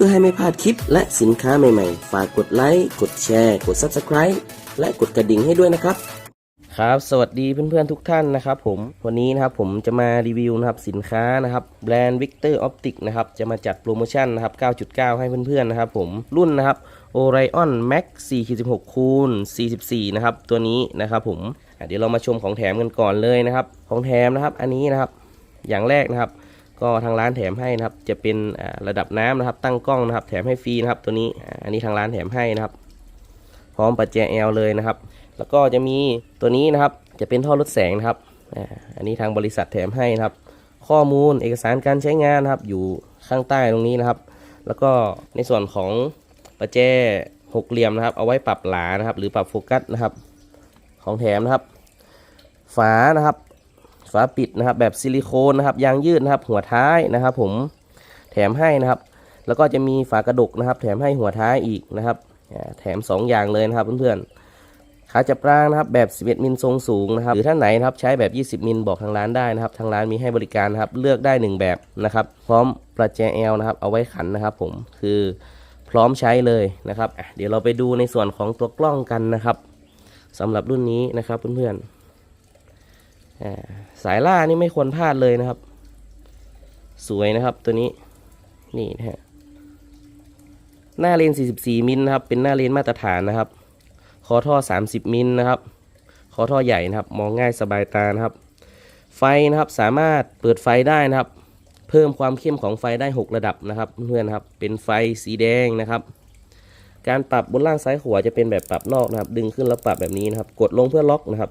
พื่อให้ไม่พลาดคลิปและสินค้าใหม่ๆ ฝากกดไลค์ กดแชร์ กด Subscribe และกดกระดิ่งให้ด้วยนะครับ ครับ สวัสดีเพื่อนๆทุกท่านนะครับผม วันนี้นะครับผมจะมารีวิวนะครับสินค้านะครับแบรนด์ Victor Optic นะครับจะมาจัดโปรโมชั่นนะครับ 9.9 ให้เพื่อนๆนะครับผมรุ่นนะครับ Orion Max 4.16คูณ44 นะครับตัวนี้นะครับผมเดี๋ยวเรามาชมของแถมกันก่อนเลยนะครับ ของแถมนะครับอันนี้นะครับอย่างแรกนะครับ ก็ทางร้านแถมให้นะครับ จะเป็นระดับน้ำนะครับ ตั้งกล้องนะครับ แถมให้ฟรีนะครับตัวนี้อันนี้ทางร้านแถมให้นะครับ พร้อมปัจแจแอลเลยนะครับ แล้วก็จะมีตัวนี้นะครับ จะเป็นท่อลดแสงนะครับอันนี้ทางบริษัทแถมให้นะครับ ข้อมูลเอกสารการใช้งานนะครับ อยู่ข้างใต้ตรงนี้นะครับ แล้วก็ในส่วนของประแจหกเหลี่ยมนะครับ เอาไว้ปรับหลานะครับ หรือปรับโฟกัสนะครับ ของแถมนะครับ ฝานะครับ ฝาปิดนะครับแบบซิลิโคนนะครับยางยืดนะครับ หัวท้ายนะครับ ผมแถมให้นะครับ แล้วก็จะมีฝากระดกนะครับ แถมให้หัวท้ายอีกนะครับ แถม 2 อย่างเลยนะครับเพื่อนๆขาจับรางนะครับแบบ 11 มิลทรงสูงนะครับหรือท่านไหนนะครับใช้แบบ 20 มิลบอกทางร้านได้นะครับ ทางร้านมีให้บริการนะครับเลือกได้ 1 แบบนะครับ พร้อมประแจแอลนะครับ เอาไว้ขันนะครับ ผมคือพร้อมใช้เลยนะครับเดี๋ยวเราไปดูในส่วนของตัวกล้องกันนะครับสำหรับรุ่นนี้นะครับเพื่อนๆ สายล่านี่ไม่ควรพลาดเลยนะครับ สวยนะครับตัวนี้นี่นะฮะหน้าเลน 44 มิลนะครับ เป็นหน้าเลนมาตรฐานนะครับ คอท่อ 30 มิลนะครับ คอท่อใหญ่นะครับ มองง่ายสบายตานะครับ ไฟนะครับสามารถเปิดไฟได้นะครับ เพิ่มความเข้มของไฟได้ 6 ระดับนะครับเพื่อนๆครับ เป็นไฟสีแดงนะครับ การปรับบนล่างซ้ายขวาจะเป็นแบบปรับนอกนะครับ ดึงขึ้นแล้วปรับแบบนี้นะครับ กดลงเพื่อล็อกนะครับ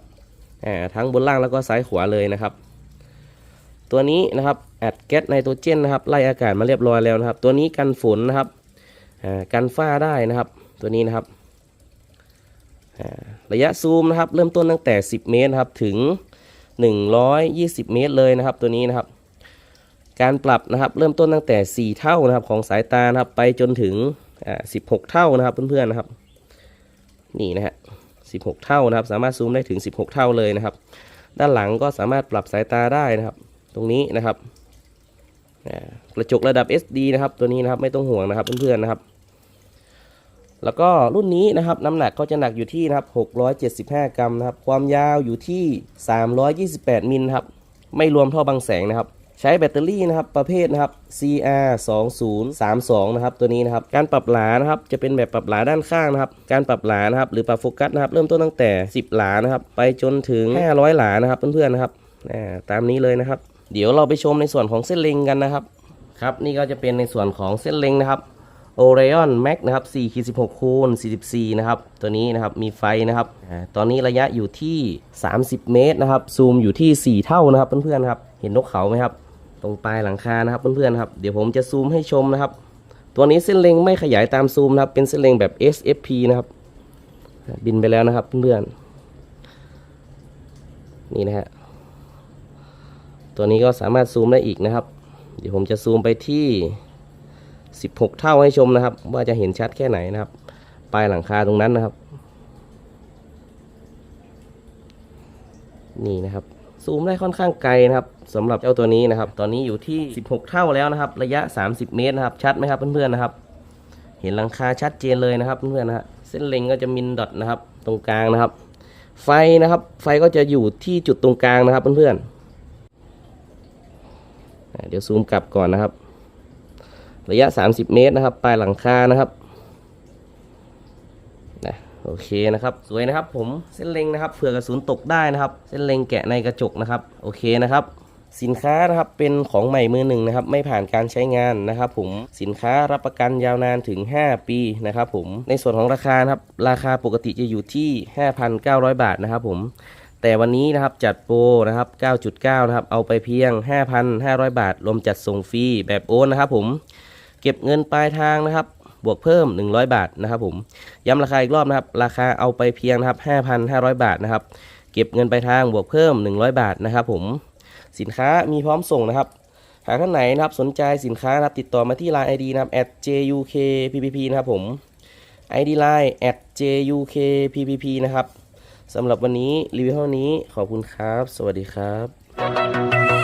ทั้งบนล่างแล้วก็ซ้ายขวาเลยนะครับ ตัวนี้นะครับแอดแก๊สไนโตรเจนนะครับไล่อากาศมาเรียบร้อยแล้วนะครับ ตัวนี้กันฝนนะครับกันฝ้าได้นะครับ ตัวนี้นะครับระยะซูมนะครับ เริ่มต้นตั้งแต่ 10 เมตรครับถึง 120 เมตรเลยนะครับ ตัวนี้นะครับ การปรับนะครับ เริ่มต้นตั้งแต่ 4 เท่านะครับ ของสายตานะครับ ไปจนถึง 16 เท่านะครับเพื่อนๆนะครับ นี่นะฮะ 16 เท่านะครับ สามารถซูมได้ถึง 16 เท่าเลยนะครับ ด้านหลังก็สามารถปรับสายตาได้นะครับ ตรงนี้นะครับกระจกระดับ SD นะครับ ตัวนี้นะครับไม่ต้องห่วงนะครับเพื่อนๆนะครับ แล้วก็รุ่นนี้นะครับน้ำหนักก็จะหนักอยู่ที่นะครับ675 กรัมนะครับ ความยาวอยู่ที่ 328 มิลครับ ไม่รวมท่อบังแสงนะครับ ใช้แบตเตอรี่นะครับประเภทนะครับ CR 2032นะครับตัวนี้นะครับการปรับหลานะครับจะเป็นแบบปรับหลาด้านข้างนะครับการปรับหลานะครับหรือปรับโฟกัสนะครับเริ่มต้นตั้งแต่ 10 หลานะครับไปจนถึง 500 หลานะครับเพื่อนๆนะครับอ่ตามนี้เลยนะครับ เดี๋ยวเราไปชมในส่วนของเส้นเล็งกันนะครับครับนี่ก็จะเป็นในส่วนของเส้นเล็งนะครับ Orion Max นะครับ4ขีด16คูณ44 นะครับ ตัวนี้นะครับ มีไฟนะครับ ตอนนี้ระยะอยู่ที่ 30 เมตรนะครับ ซูมอยู่ที่ 4 เท่านะครับเพื่อนๆครับ เห็นนกเขาไหมครับ ตรงปลายหลังคานะครับเพื่อนๆครับเดี๋ยวผมจะซูมให้ชมนะครับ ตัวนี้เส้นเล็งไม่ขยายตามซูมนะครับ เป็นเส้นเล็งแบบ SFP นะครับบินไปแล้วนะครับเพื่อนๆนี่นะฮะตัวนี้ก็สามารถซูมได้อีกนะครับ เดี๋ยวผมจะซูมไปที่ 16 เท่าให้ชมนะครับ ว่าจะเห็นชัดแค่ไหนนะครับ ปลายหลังคาตรงนั้นนะครับ นี่นะครับ ซูมได้ค่อนข้างไกลนะครับสำหรับเจ้าตัวนี้นะครับ ตอนนี้อยู่ที่ 16 เท่าแล้วนะครับ ระยะ 30 เมตรนะครับ ชัดไหมครับเพื่อนๆนะครับ เห็นหลังคาชัดเจนเลยนะครับเพื่อนๆนะฮะเส้นเล็งก็จะมินดอทนะครับ ตรงกลางนะครับ ไฟนะครับ ไฟก็จะอยู่ที่จุดตรงกลางนะครับเพื่อนๆเดี๋ยวซูมกลับก่อนนะครับ ระยะ 30 เมตรนะครับ ปลายหลังคานะครับ โอเคนะครับ สวยนะครับผมเส้นเล็งนะครับเผื่อกระสุนตกได้นะครับ เส้นเล็งแกะในกระจกนะครับ โอเคนะครับสินค้านะครับเป็นของใหม่มือหนึ่งนะครับไม่ผ่านการใช้งานนะครับผมสินค้ารับประกันยาวนานถึง 5 ปีนะครับผมในส่วนของราคาครับราคาปกติจะอยู่ที่ 5,900 บาทนะครับผมแต่วันนี้นะครับจัดโปรนะครับ 9.9 นะครับเอาไปเพียง 5,500 บาท รวมจัดส่งฟรีแบบโอนนะครับผมเก็บเงินปลายทางนะครับ บวกเพิ่ม 100 บาทนะครับผมย้ำราคาอีกรอบนะครับ ราคาเอาไปเพียงนะครับ5,500 บาทนะครับ เก็บเงินไปทางบวกเพิ่ม 100 บาทนะครับผมสินค้ามีพร้อมส่งนะครับหากท่านไหนนะครับสนใจสินค้านะครับติดต่อมาที่ Line ID นะครับ @jukppp นะครับผม ID Line @jukppp นะครับสำหรับวันนี้รีวิวเท่านี้ขอบคุณครับ สวัสดีครับ